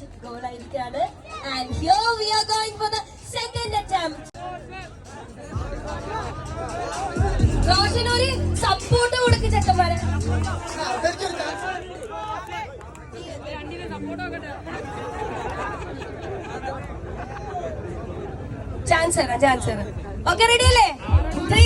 അടിച്ച് ഗോളായിരിക്കാണ് and here we are going for the second attempt Roshan ഒരു support കൊടുക്ക് ചെക്കന്മാരെ. ചാൻസ് തരാം ചാൻസ് തരാം. ഓക്കെ റെഡി അല്ലേ? ത്രീ